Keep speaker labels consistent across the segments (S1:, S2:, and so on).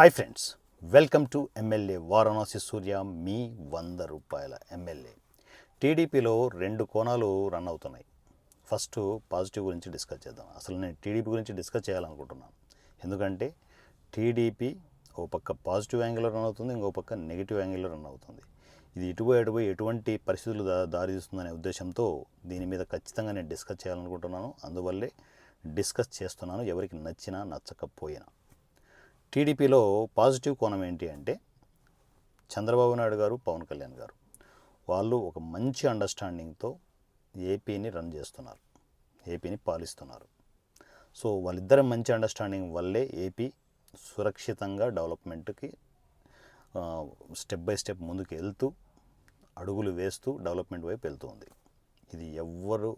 S1: Hi friends welcome to MLA Varanasi Surya మీ వంద రూపాయల MLA టీడీపీలో రెండు కోణాలు రన్ అవుతున్నాయి. ఫస్ట్ పాజిటివ్ గురించి డిస్కస్ చేద్దాం. అసలు నేను టీడీపీ గురించి డిస్కస్ చేయాలనుకుంటున్నాను. ఎందుకంటే టీడీపీ ఓ పక్క పాజిటివ్ యాంగిల్లో రన్ అవుతుంది ఇంకో పక్క నెగిటివ్ యాంగిల్లో రన్ అవుతుంది. ఇది ఇటుపోయి అటుపోయి ఎటువంటి పరిస్థితులు దారితీస్తుందనే ఉద్దేశంతో దీని మీద ఖచ్చితంగా నేను డిస్కస్ చేయాలనుకుంటున్నాను. అందువల్లే డిస్కస్ చేస్తున్నాను. ఎవరికి నచ్చినా నచ్చకపోయినా. టీడీపీలో పాజిటివ్ కోణం ఏంటి అంటే చంద్రబాబు నాయుడు గారు పవన్ కళ్యాణ్ గారు వాళ్ళు ఒక మంచి అండర్స్టాండింగ్తో ఏపీని రన్ చేస్తున్నారు ఏపీని పాలిస్తున్నారు. సో వాళ్ళిద్దరి మంచి అండర్స్టాండింగ్ వల్లే ఏపీ సురక్షితంగా డెవలప్మెంట్కి స్టెప్ బై స్టెప్ ముందుకు వెళ్తూ అడుగులు వేస్తూ డెవలప్మెంట్ వైపు వెళ్తూ ఉంది ఇది ఎవ్వరు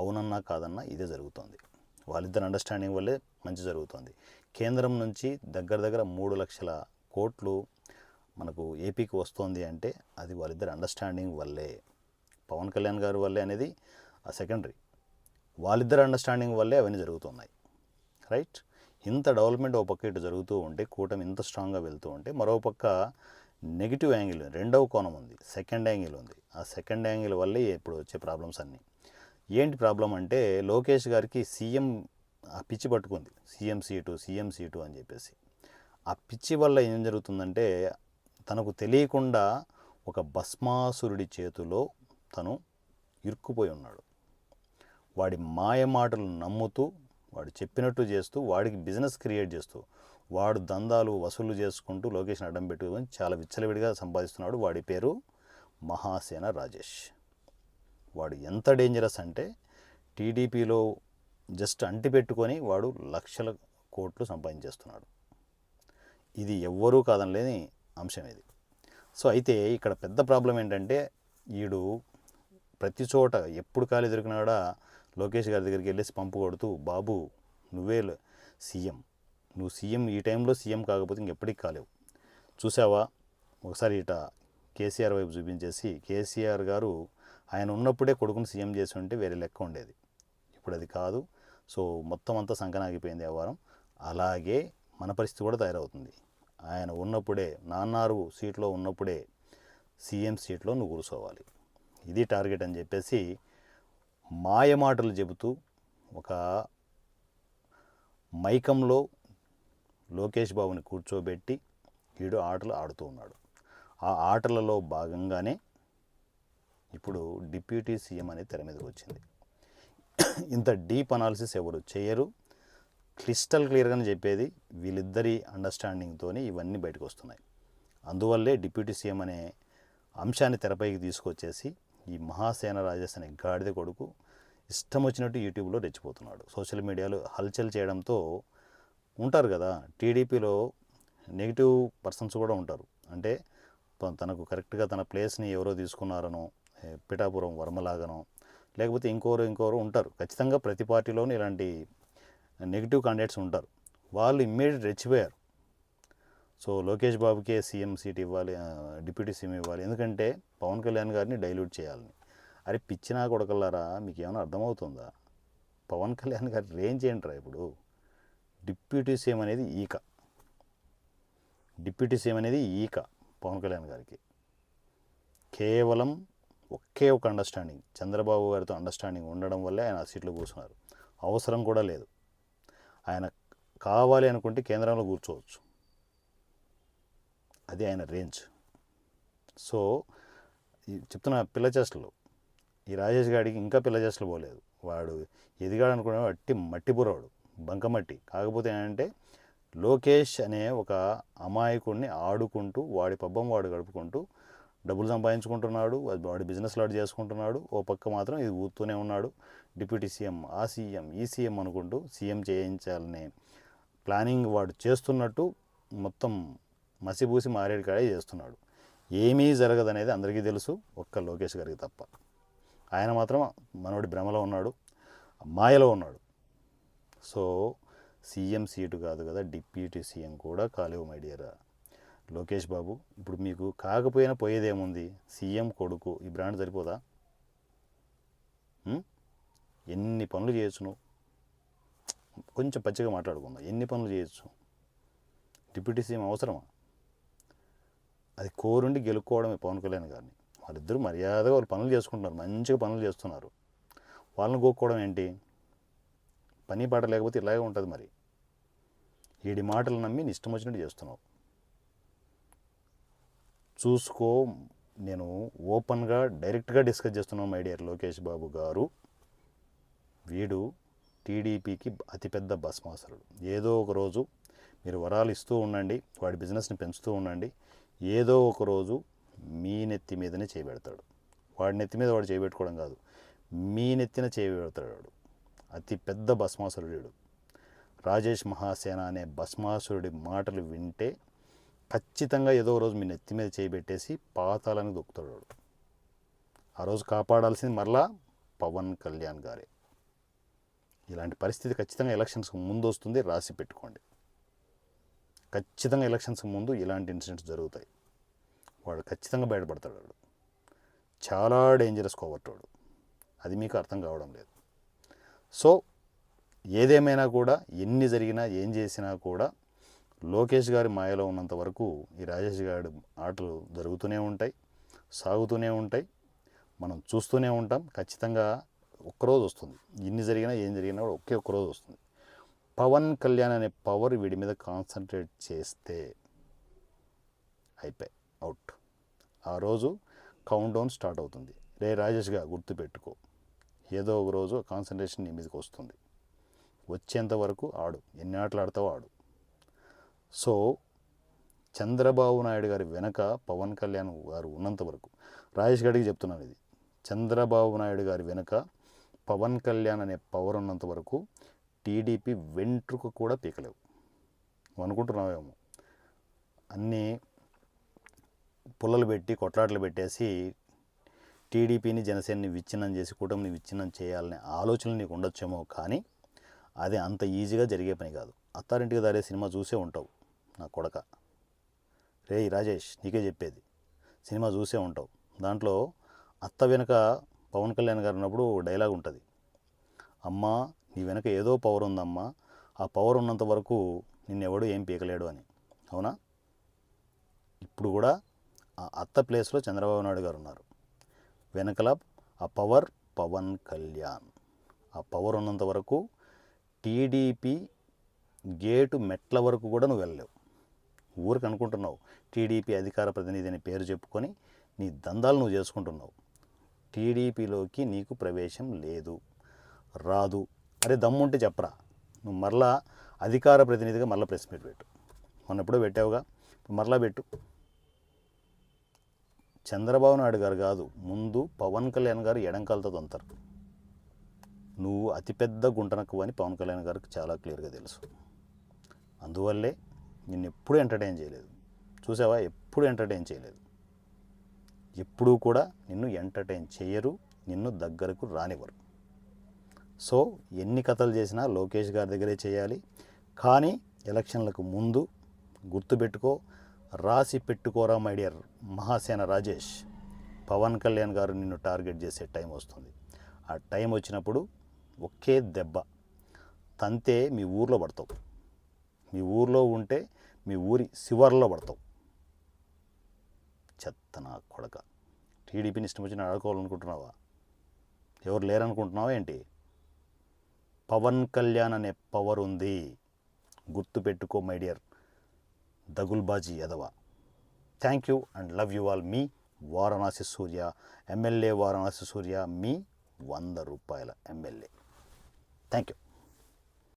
S1: అవునన్నా కాదన్నా ఇదే జరుగుతోంది. వాళ్ళిద్దరు అండర్స్టాండింగ్ వల్లే మంచి జరుగుతుంది. కేంద్రం నుంచి దగ్గర దగ్గర మూడు లక్షల కోట్లు మనకు ఏపీకి వస్తుంది అంటే అది వాళ్ళిద్దరి అండర్స్టాండింగ్ వల్లే. పవన్ కళ్యాణ్ గారి వల్లే అనేది ఆ సెకండరీ వాళ్ళిద్దరి అండర్స్టాండింగ్ వల్లే అవన్నీ జరుగుతున్నాయి. రైట్ ఇంత డెవలప్మెంట్ ఒక పక్క ఇటు జరుగుతూ ఉంటే కూటమి ఇంత స్ట్రాంగ్గా వెళ్తూ ఉంటే మరో పక్క నెగిటివ్ యాంగిల్ రెండవ కోణం ఉంది. సెకండ్ యాంగిల్ ఉంది. ఆ సెకండ్ యాంగిల్ వల్లే ఇప్పుడు వచ్చే ప్రాబ్లమ్స్ అన్నీ. ఏంటి ప్రాబ్లం అంటే లోకేష్ గారికి సీఎం ఆ పిచ్చి పట్టుకుంది. సీఎం సీటు సీఎం సీటు అని చెప్పేసి. ఆ పిచ్చి వల్ల ఏం జరుగుతుందంటే తనకు తెలియకుండా ఒక భస్మాసురుడి చేతిలో తను ఇరుక్కుపోయి ఉన్నాడు. వాడి మాయ మాటలు నమ్ముతూ వాడు చెప్పినట్టు చేస్తూ వాడికి బిజినెస్ క్రియేట్ చేస్తూ వాడు దందాలు వసూలు చేసుకుంటూ లొకేషన్ అడ్డం పెట్టుకొని చాలా విచ్చలవిడిగా సంపాదిస్తున్నాడు. వాడి పేరు మహాసేన రాజేష్. వాడు ఎంత డేంజరస్ అంటే టీడీపీలో జస్ట్ అంటి పెట్టుకొని వాడు లక్షల కోట్లు సంపాదించేస్తున్నాడు. ఇది ఎవ్వరూ కాదనలేని అంశం ఇది. సో అయితే ఇక్కడ పెద్ద ప్రాబ్లం ఏంటంటే వీడు ప్రతి చోట ఎప్పుడు ఖాళీ దొరికినాడా లోకేష్ గారి దగ్గరికి వెళ్ళేసి పంపు కొడుతూ బాబు నువ్వే సీఎం. నువ్వు సీఎం ఈ టైంలో సీఎం కాకపోతే ఇంకెప్పటికి కాలేవు. చూసావా? ఒకసారి ఇట కేసీఆర్ వైపు చూపించేసి కేసీఆర్ గారు ఆయన ఉన్నప్పుడే కొడుకుని సీఎం చేసి ఉంటే వేరే లెక్క ఉండేది. ఇప్పుడు అది కాదు. సో మొత్తం అంతా సంకనాగిపోయింది వ్యవహారం. అలాగే మన పరిస్థితి కూడా తయారవుతుంది. ఆయన ఉన్నప్పుడే నాన్నారు సీట్లో ఉన్నప్పుడే సీఎం సీట్లో నువ్వు కూర్చోవాలి. ఇది టార్గెట్ అని చెప్పేసి మాయ మాటలు చెబుతూ ఒక మైకంలో లోకేష్ బాబుని కూర్చోబెట్టి వీడు ఆటలు ఆడుతూ ఉన్నాడు. ఆ ఆటలలో భాగంగానే ఇప్పుడు డిప్యూటీ సీఎం అనేది తెర మీదకి వచ్చింది. ఇంత డీప్ అనాలిసిస్ ఎవరు చేయరు. క్లిస్టల్ క్లియర్గానే చెప్పేది వీళ్ళిద్దరి అండర్స్టాండింగ్తోనే ఇవన్నీ బయటకు వస్తున్నాయి అందువల్లే డిప్యూటీ సీఎం అనే అంశాన్ని తెరపైకి తీసుకొచ్చేసి ఈ మహాసేన రాజేష్ అనే గాడిద కొడుకు ఇష్టం వచ్చినట్టు యూట్యూబ్లో రెచ్చిపోతున్నాడు. సోషల్ మీడియాలో హల్చల్ చేయడంతో ఉంటారు కదా టీడీపీలో నెగిటివ్ పర్సన్స్ కూడా ఉంటారు. అంటే తనకు కరెక్ట్గా తన ప్లేస్ని ఎవరో తీసుకున్నారనో పిఠాపురం వర్మలాగనో లేకపోతే ఇంకోరు ఇంకోరు ఉంటారు. ఖచ్చితంగా ప్రతి పార్టీలోనూ ఇలాంటి నెగిటివ్ క్యాండిడేట్స్ ఉంటారు. వాళ్ళు ఇమ్మీడియట్ రెచ్చిపోయారు. సో లోకేష్ బాబుకే సీఎం సీట్ ఇవ్వాలి డిప్యూటీ సీఎం ఇవ్వాలి. ఎందుకంటే పవన్ కళ్యాణ్ గారిని డైల్యూట్ చేయాలని. అరే పిచ్చినా కొడకల్లారా? మీకు ఏమైనా అర్థమవుతుందా? పవన్ కళ్యాణ్ గారి రేంజ్ ఏంట్రా ఇప్పుడు? డిప్యూటీ సీఎం అనేది ఈక. డిప్యూటీ సీఎం అనేది ఈక పవన్ కళ్యాణ్ గారికి. కేవలం ఒకే ఒక అండర్స్టాండింగ్ చంద్రబాబు గారితో అండర్స్టాండింగ్ ఉండడం వల్లే ఆయన ఆ సీట్లో కూర్చున్నారు. అవసరం కూడా లేదు. ఆయన కావాలి అనుకుంటే కేంద్రంలో కూర్చోవచ్చు. అది ఆయన రేంజ్ సో ఈ చెప్తున్న పిల్ల చేష్టలు. ఈ రాజేష్ గాడికి ఇంకా పిల్ల చేష్టలు పోలేదు. వాడు ఎదిగాడు అనుకునే అట్టి మట్టి బురవాడు బంకమట్టి కాకపోతే ఏంటంటే లోకేష్ అనే ఒక అమాయకుడిని ఆడుకుంటూ వాడి పబ్బం వాడు గడుపుకుంటూ డబ్బులు సంపాదించుకుంటున్నాడు వాడి బిజినెస్ లాడ్ చేసుకుంటున్నాడు ఓ పక్క మాత్రం ఇది ఊతూనే ఉన్నాడు. డిప్యూటీ సీఎం ఆ సీఎం ఈ సీఎం అనుకుంటూ సీఎం చేయించాలనే ప్లానింగ్ వాడు చేస్తున్నట్టు మొత్తం మసిబూసి మారేడుకాయ చేస్తున్నాడు. ఏమీ జరగదనేది అందరికీ తెలుసు ఒక్క లోకేష్ గారికి తప్ప. ఆయన మాత్రం మనోడి భ్రమలో ఉన్నాడు మాయలో ఉన్నాడు. సో సీఎం సీటు కాదు కదా డిప్యూటీ సీఎం కూడా కాలేవు మై డియర్ లోకేష్ బాబు ఇప్పుడు మీకు కాకపోయినా పోయేదేముంది? సీఎం కొడుకు ఈ బ్రాండ్ సరిపోదా? ఎన్ని పనులు చేయొచ్చు నువ్వు కొంచెం పచ్చిగా మాట్లాడుకుందాం. ఎన్ని పనులు చేయొచ్చు? డిప్యూటీ సీఎం అవసరమా? అది కోరుండి గెలుక్కోవడమే పవన్ కళ్యాణ్ గారిని. వాళ్ళిద్దరూ మర్యాదగా వాళ్ళు పనులు చేసుకుంటున్నారు. మంచిగా పనులు చేస్తున్నారు. వాళ్ళని గోక్కోవడం ఏంటి? పని పాట లేకపోతే ఇలాగే ఉంటుంది మరి. వీడి మాటలు నమ్మి ఇష్టం వచ్చినట్టు చేస్తున్నావు. చూసుకో. నేను ఓపెన్గా డైరెక్ట్గా డిస్కస్ చేస్తున్నాను మై డియర్ లోకేష్ బాబు గారు. వీడు టీడీపీకి అతిపెద్ద భస్మాసురుడు. ఏదో ఒక రోజు మీరు వరాలు ఇస్తూ ఉండండి వాడి బిజినెస్ని పెంచుతూ ఉండండి. ఏదో ఒక రోజు మీ నెత్తి మీదనే చేయబెడతాడు వాడి నెత్తి మీద వాడు చేయబెట్టుకోవడం కాదు మీ నెత్తిన చేయబెడతాడు వాడు. అతి పెద్ద భస్మాసురుడు రాజేష్ మహాసేన అనే భస్మాసురుడి మాటలు వింటే ఖచ్చితంగా ఏదో రోజు మీ నెత్తి మీద చేయబెట్టేసి పాతాలని దొక్కుతాడు వాడు. ఆ రోజు కాపాడాల్సింది మరలా పవన్ కళ్యాణ్ గారే. ఇలాంటి పరిస్థితి ఖచ్చితంగా ఎలక్షన్స్కి ముందు వస్తుంది రాసి పెట్టుకోండి. ఖచ్చితంగా ఎలక్షన్స్ ముందు ఇలాంటి ఇన్సిడెంట్స్ జరుగుతాయి. వాడు ఖచ్చితంగా బయటపడతాడు వాడు. చాలా డేంజరస్ కోవట్టాడు అది మీకు అర్థం కావడం లేదు. సో ఏదేమైనా కూడా ఎన్ని జరిగినా ఏం చేసినా కూడా లోకేష్ గారి మాయలో ఉన్నంత వరకు ఈ రాజేష్ గారి ఆటలు జరుగుతూనే ఉంటాయి సాగుతూనే ఉంటాయి. మనం చూస్తూనే ఉంటాం. ఖచ్చితంగా ఒక్కరోజు వస్తుంది. ఎన్ని జరిగినా ఏం జరిగినా కూడా ఒకే ఒక్కరోజు వస్తుంది. పవన్ కళ్యాణ్ అనే పవర్ వీడి మీద కాన్సన్ట్రేట్ చేస్తే అయిపోయి అవుట్ ఆ రోజు కౌంట్ డౌన్ స్టార్ట్ అవుతుంది. రే రాజేష్గా గుర్తుపెట్టుకో. ఏదో ఒక రోజు కాన్సన్ట్రేషన్ నీ మీదకి వస్తుంది. వచ్చేంత వరకు ఆడు. ఎన్ని ఆటలు ఆడతావో ఆడు. సో చంద్రబాబు నాయుడు గారి వెనక పవన్ కళ్యాణ్ గారు ఉన్నంత వరకు రాజేష్ గారికి చెప్తున్నాను ఇది. చంద్రబాబు నాయుడు గారి వెనక పవన్ కళ్యాణ్ అనే పవర్ ఉన్నంత వరకు టీడీపీ వెంట్రుక కూడా పీకలేవు. అనుకుంటున్నావేమో అన్నీ పుల్లలు పెట్టి కొట్లాటలు పెట్టేసి టీడీపీని జనసేనని విచ్ఛిన్నం చేసి కూటమిని విచ్ఛిన్నం చేయాలనే ఆలోచన నీకు ఉండొచ్చేమో కానీ అది అంత ఈజీగా జరిగే పని కాదు. అత్తారింటికి దారే సినిమా చూసే ఉంటావు. నా కొడక. రే రాజేష్ నీకే చెప్పేది. సినిమా చూసే ఉంటావు. దాంట్లో అత్త వెనుక పవన్ కళ్యాణ్ గారు ఉన్నప్పుడు డైలాగ్ ఉంటుంది. అమ్మా నీ వెనక ఏదో పవర్ ఉందమ్మా. ఆ పవర్ ఉన్నంత వరకు నిన్నెవడు ఏం పీకలేడు అని. అవునా? ఇప్పుడు కూడా ఆ అత్త ప్లేస్లో చంద్రబాబు నాయుడు గారు ఉన్నారు. వెనకల ఆ పవర్ పవన్ కళ్యాణ్. ఆ పవర్ ఉన్నంత వరకు టీడీపీ గేటు మెట్ల వరకు కూడా నువ్వు వెళ్ళలేవు. ఊరికి అనుకుంటున్నావు టీడీపీ అధికార ప్రతినిధి అని పేరు చెప్పుకొని నీ దందాలు నువ్వు చేసుకుంటున్నావు. టీడీపీలోకి నీకు ప్రవేశం లేదు రాదు. అరే దమ్ముంటే చెప్పరా నువ్వు మరలా అధికార ప్రతినిధిగా మరలా ప్రెస్ మీట్ పెట్టు. మొన్న ఎప్పుడో పెట్టావుగా మరలా పెట్టు. చంద్రబాబు నాయుడు గారు కాదు ముందు పవన్ కళ్యాణ్ గారు ఎడంకాలతో తొంతారు. నువ్వు అతిపెద్ద గుంటనకు అని పవన్ కళ్యాణ్ గారికి చాలా క్లియర్గా తెలుసు. అందువల్లే నిన్ను ఎప్పుడూ ఎంటర్టైన్ చేయలేదు. చూసావా? ఎప్పుడు ఎంటర్టైన్ చేయలేదు. ఎప్పుడూ కూడా నిన్ను ఎంటర్టైన్ చేయరు నిన్ను దగ్గరకు రానివ్వరు. సో ఎన్ని కథలు చేసినా లోకేష్ గారి దగ్గరే చేయాలి. కానీ ఎలక్షన్లకు ముందు గుర్తుపెట్టుకో రాసి పెట్టుకోరా మై డియర్ మహాసేన రాజేష్. పవన్ కళ్యాణ్ గారు నిన్ను టార్గెట్ చేసే టైం వస్తుంది. ఆ టైం వచ్చినప్పుడు ఒకే దెబ్బ. తంతే మీ ఊర్లో పడతావు. మీ ఊర్లో ఉంటే మీ ఊరి శివర్లో పడతావు. చెత్త నా కొడక. టీడీపీని ఇష్టం వచ్చిన ఆడుకోవాలనుకుంటున్నావా? ఎవరు లేరనుకుంటున్నావా ఏంటి? పవన్ కళ్యాణ్ అనే పవర్ ఉంది. గుర్తుపెట్టుకో మై డియర్ దగుల్బాజీ యదవ. Thank you and love you all me Varanasi Surya. MLA Varanasi Surya. మీ వంద రూపాయల ఎమ్మెల్యే థ్యాంక్ యూ